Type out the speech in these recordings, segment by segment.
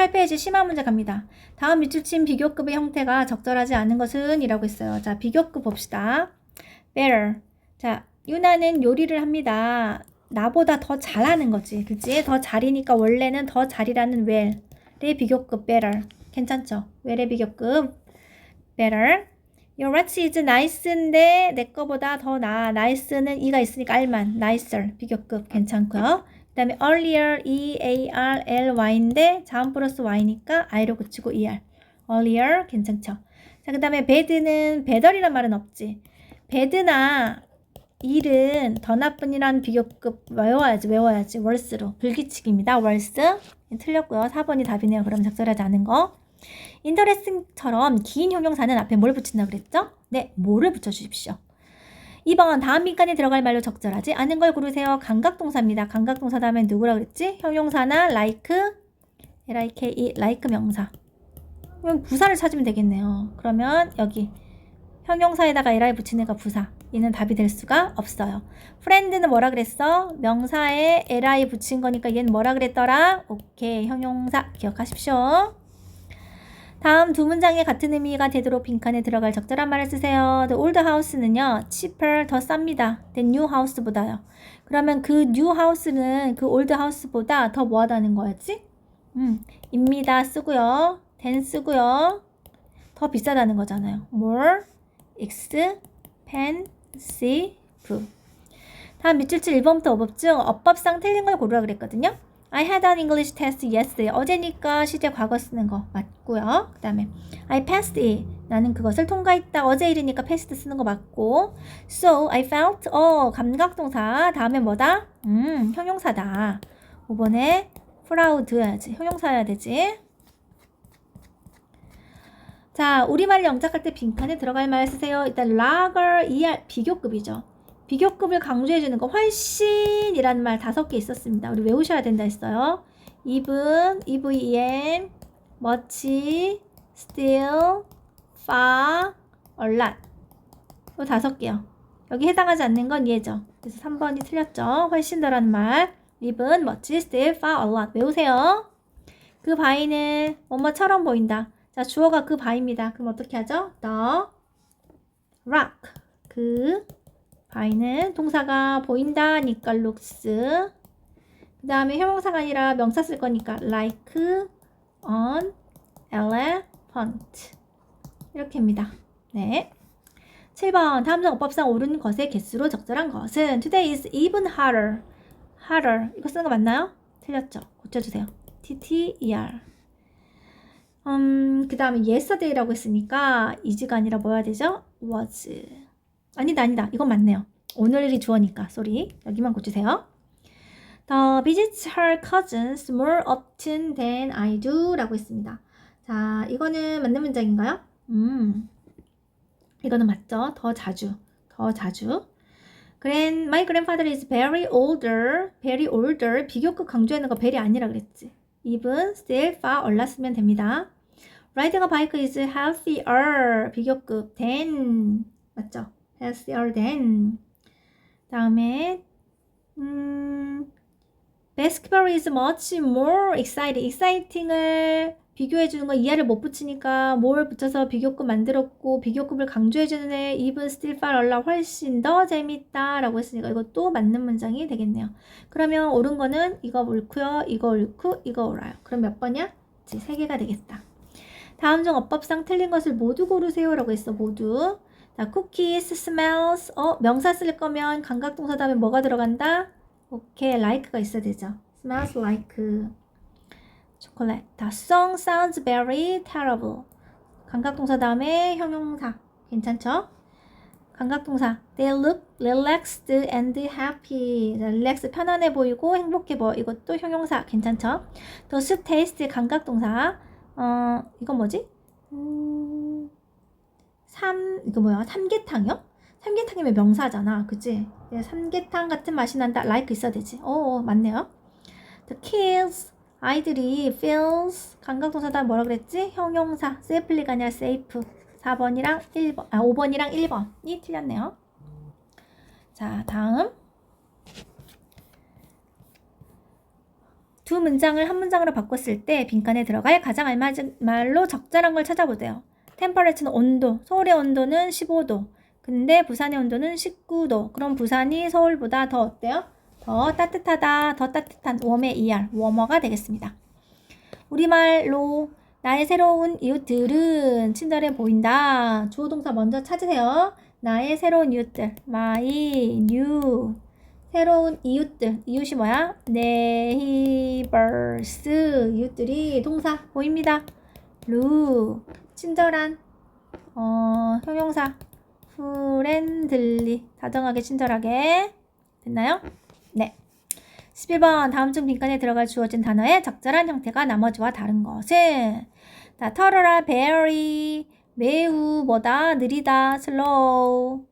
18페이지 심화 문제 갑니다. 다음 밑줄친 비교급의 형태가 적절하지 않은 것은 이라고 했어요. 자, 비교급 봅시다. better. 자, 유나는 요리를 합니다. 나보다 더 잘하는 거지. 그치? 더 잘이니까 원래는 더 잘이라는 well의 비교급 better. 괜찮죠? well의 비교급 better. Your watch is nice인데 내 거보다 더 나아. nice는 이가 있으니까 R만. nicer. 비교급 괜찮고요. 그 다음에 earlier, E-A-R-L-Y인데 자음 플러스 Y니까 I로 붙이고 ER. earlier 괜찮죠? 자, 그 다음에 bad는 better이란 말은 없지. bad나 일은 더 나쁜이란 비교급 외워야지 외워야지 worse로 불규칙입니다. worse 틀렸고요. 4번이 답이네요. 그럼 적절하지 않은 거. interesting처럼 긴 형용사는 앞에 뭘 붙인다 그랬죠? 네, 뭐를 붙여주십시오. 2번 다음 민간에 들어갈 말로 적절하지 않은 걸 고르세요. 감각동사입니다. 감각동사 다음에 누구라 그랬지? 형용사나 like, like, like 명사. 그럼 부사를 찾으면 되겠네요. 그러면 여기 형용사에다가 li 붙이는 거 부사. 얘는 답이 될 수가 없어요. friend는 뭐라 그랬어? 명사에 li 붙인 거니까 얘는 뭐라 그랬더라? 오케이, 형용사 기억하십시오. 다음 두 문장에 같은 의미가 되도록 빈칸에 들어갈 적절한 말을 쓰세요. The old house는요, cheaper 더 쌉니다. than new house보다요. 그러면 그 new house는 그 old house보다 더 뭐하다는 거였지? 음, 입니다 쓰고요. than 쓰고요. 더 비싸다는 거잖아요. more expensive. 다음 밑줄치 1번부터 5법 중 어법상 틀린 걸 고르라 그랬거든요. I had an English test yesterday. 어제니까 시제 과거 쓰는 거 맞 고요. 그 다음에 I passed it. 나는 그것을 통과했다. 어제 일이니까 passed 쓰는 거 맞고 So I felt 어 감각동사 다음에 뭐다? 음 형용사다. 5번에 proud 해야지. 형용사여야 되지. 자 우리말 영작할 때 빈칸에 들어갈 말 쓰세요. 일단 lager, er 비교급이죠. 비교급을 강조해주는 거 훨씬이라는 말 다섯 개 있었습니다. 우리 외우셔야 된다 했어요. even, even, much, still, far, a lot. 이 다섯 개요. 여기 해당하지 않는 건 얘죠. 그래서 3번이 틀렸죠. 훨씬 더라는 말. even, much, still, far, a lot. 외우세요. 그 바위는 뭐뭐처럼 보인다. 자, 주어가 그 바위입니다. 그럼 어떻게 하죠? the rock. 그 바위는 동사가 보인다니까 looks 그 다음에 형용사가 아니라 명사 쓸 거니까 like an elephant 이렇게입니다. 네. 7번 다음 중 어법상 옳은 것의 개수로 적절한 것은 today is even harder harder 이거 쓰는 거 맞나요? 틀렸죠. 고쳐주세요. TTER 음, 그 다음에 yesterday라고 했으니까 is가 아니라 뭐야 되죠? was 아니다 아니다 이건 맞네요 오늘이 주어니까 쏘리 여기만 고치세요 The visits her cousins more often than I do 라고 했습니다 자 이거는 맞는 문장인가요? 음 이거는 맞죠 더 자주 더 자주 Grand, my grandfather is very older very older 비교급 강조하는 거 very 아니라 그랬지 even, still, far 올랐으면 됩니다 Riding a bike is healthier 비교급 than 맞죠? healthier than 다음에 음, basketball is much more exciting. exciting을 비교해 주는 거 이하를 못 붙이니까 뭘 붙여서 비교급 만들었고 비교급을 강조해 주는 애 even still far al라 훨씬 더 재밌다 라고 했으니까 이것도 맞는 문장이 되겠네요. 그러면 옳은 거는 이거 옳고요. 이거 옳고 이거 옳아요. 그럼 몇 번이야? 이제 세 개가 되겠다. 다음 중 어법상 틀린 것을 모두 고르세요 라고 했어. 모두. 자, cookies, smells. 어, 명사 쓸 거면 감각동사 다음에 뭐가 들어간다? 오케이, like가 있어야 되죠. smells like. 초콜릿. 다 song sounds very terrible. 감각동사 다음에 형용사. 괜찮죠? 감각동사. They look relaxed and happy. 자, relax 편안해 보이고 행복해 보여. 이것도 형용사. 괜찮죠? The soup taste 감각동사. 어, 이건 뭐지? 음... 삼 이거 뭐야 삼계탕이요? 삼계탕이면 명사잖아 그치? 예, 삼계탕 같은 맛이 난다 like 있어야 되지 오 맞네요 The kids 아이들이 feels 감각동사다 뭐라 그랬지? 형용사 safely가 아니라 safe 4번이랑 1번 아 5번이랑 1번이 틀렸네요 자 다음 두 문장을 한 문장으로 바꿨을 때 빈칸에 들어갈 가장 알맞은 말로 적절한 걸 찾아보세요. 템퍼레처는 온도. 서울의 온도는 15도. 근데 부산의 온도는 19도. 그럼 부산이 서울보다 더 어때요? 더 따뜻하다. 더 따뜻한 웜의 ER, 워머가 되겠습니다. 우리말로 나의 새로운 이웃들은 친절해 보인다. 주어 동사 먼저 찾으세요. 나의 새로운 이웃들. My new. 새로운 이웃들. 이웃이 뭐야? neighbors. 이웃들이 동사 보입니다. 루. 친절한. 어, 형용사. Friendly. 다정하게, 친절하게. 됐나요? 네. 11번 다음 중 빈칸에 들어갈 주어진 단어의 적절한 형태가 나머지와 다른 것은? 자, 터러라 very. 매우 뭐다 느리다 slow.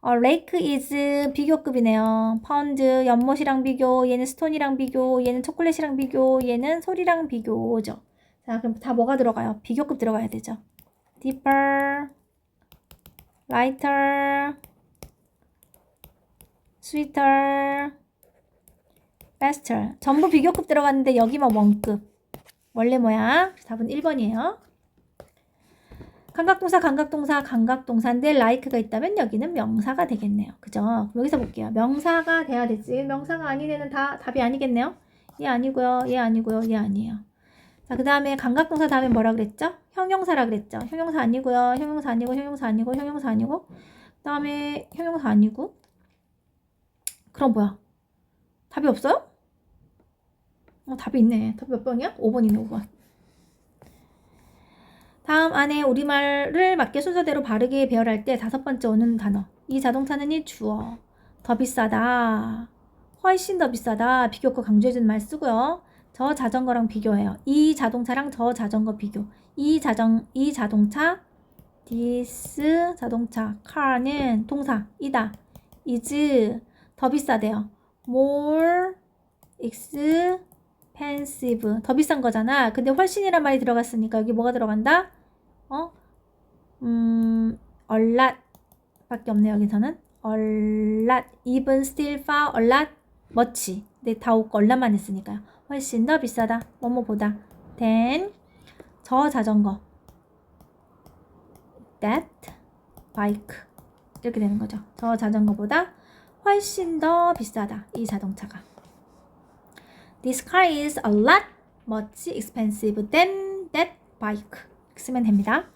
어, lake is 비교급이네요. 파운드 연못이랑 비교 얘는 스톤이랑 비교 얘는 초콜릿이랑 비교 얘는 소리랑 비교죠. 자 그럼 다 뭐가 들어가요? 비교급 들어가야 되죠. deeper lighter sweeter faster. 전부 비교급 들어갔는데 여기만 원급. 원래 뭐야? 답은 1번이에요. 감각동사, 감각동사, 감각동사인데 like가 있다면 여기는 명사가 되겠네요. 그죠? 여기서 볼게요. 명사가 돼야 되지. 명사가 아닌 애는 다 답이 아니겠네요. 얘 아니고요. 얘 아니고요. 얘 아니에요. 자, 그 다음에 감각동사 다음에 뭐라 그랬죠? 형용사라 그랬죠. 형용사 아니고요. 형용사 아니고, 형용사 아니고, 형용사 아니고. 그 다음에 형용사 아니고. 그럼 뭐야? 답이 없어요? 어, 답이 있네. 답이 몇 번이야? 5번이네, 5번. 다음 안에 우리말을 맞게 순서대로 바르게 배열할 때 다섯 번째 오는 단어. 이 자동차는 이 주어. 더 비싸다. 훨씬 더 비싸다. 비교과 강조해주는 말 쓰고요. 저 자전거랑 비교해요. 이 자동차랑 저 자전거 비교. 이 자전, 이 자동차, this 자동차, car는 동사, 이다. is 더 비싸대요. more expensive 더 비싼 거잖아. 근데 훨씬이란 말이 들어갔으니까 여기 뭐가 들어간다? 어? 음, a lot 밖에 없네요. 여기서는 a lot, even, still, far, a lot, much. 근데 다 lot만 했으니까요. 훨씬 더 비싸다. 뭐뭐보다. then 저 자전거 that bike 이렇게 되는 거죠. 저 자전거보다 훨씬 더 비싸다. 이 자동차가. This car is a lot much expensive than that bike. 쓰면 됩니다.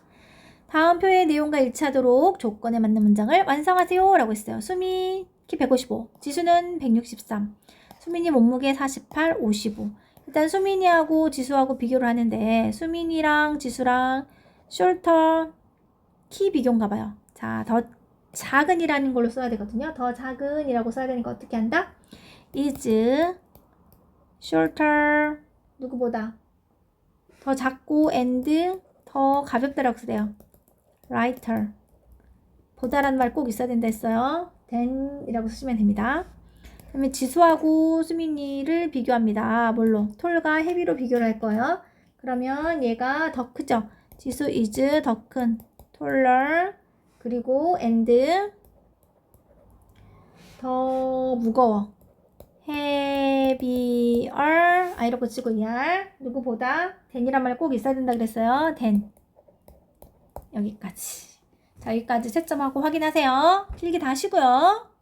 다음 표의 내용과 일치하도록 조건에 맞는 문장을 완성하세요. 라고 했어요. 수미 키 155, 지수는 163, 수민이 몸무게 48, 55. 일단 수민이하고 지수하고 비교를 하는데 수민이랑 지수랑 숄터 키 비교인가 봐요. 자, 더 작은이라는 걸로 써야 되거든요. 더 작은이라고 써야 되니까 어떻게 한다? is shorter 누구보다 더 작고 and 더 가볍다라고 쓰래요. lighter 보다라는 말 꼭 있어야 된다 했어요. than이라고 쓰시면 됩니다. 그다음에 지수하고 수민이를 비교합니다. 뭘로? 톨과 헤비로 비교를 할 거예요. 그러면 얘가 더 크죠? 지수 is 더 큰, taller 그리고 and 더 무거워. heavier 아이로 붙이고 er 누구보다 than이란 말 꼭 있어야 된다 그랬어요. than 여기까지. 자 여기까지 채점하고 확인하세요. 필기 다 하시고요.